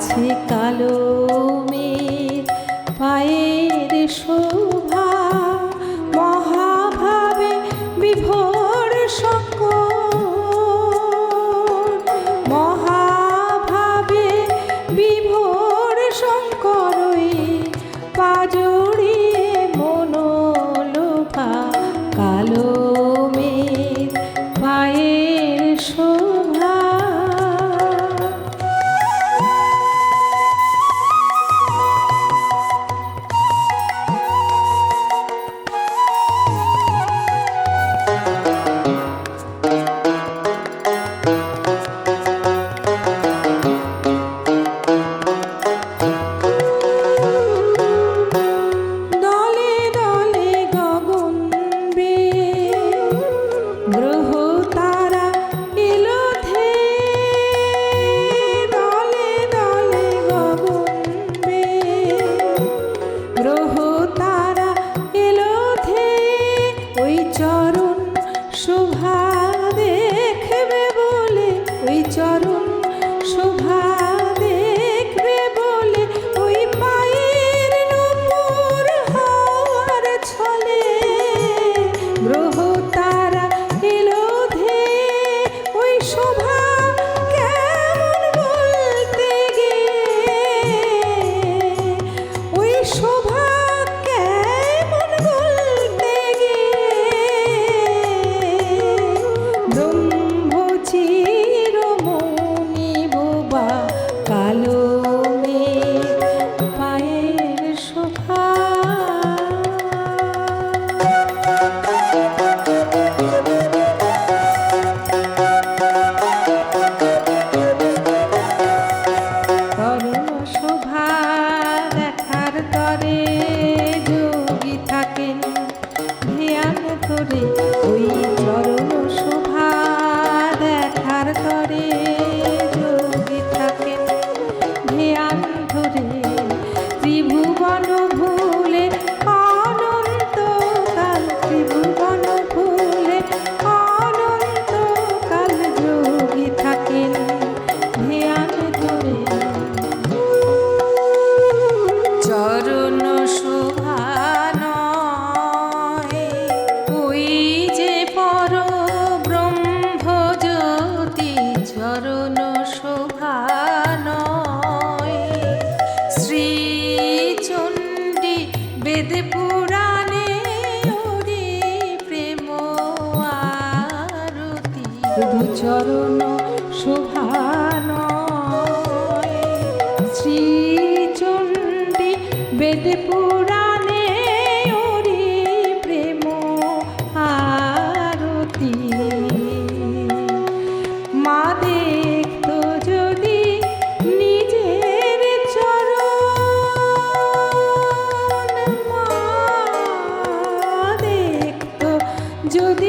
আছে কালো মেয়ের পায়ের শোভা মহাভাবে বিভোর সক মহাভাবে বিভোর শঙ্কর বেদ পুরাণে প্রেম আরতি। চরণ শোভান শ্রীচণ্ডী বেদ পুরাণ যদি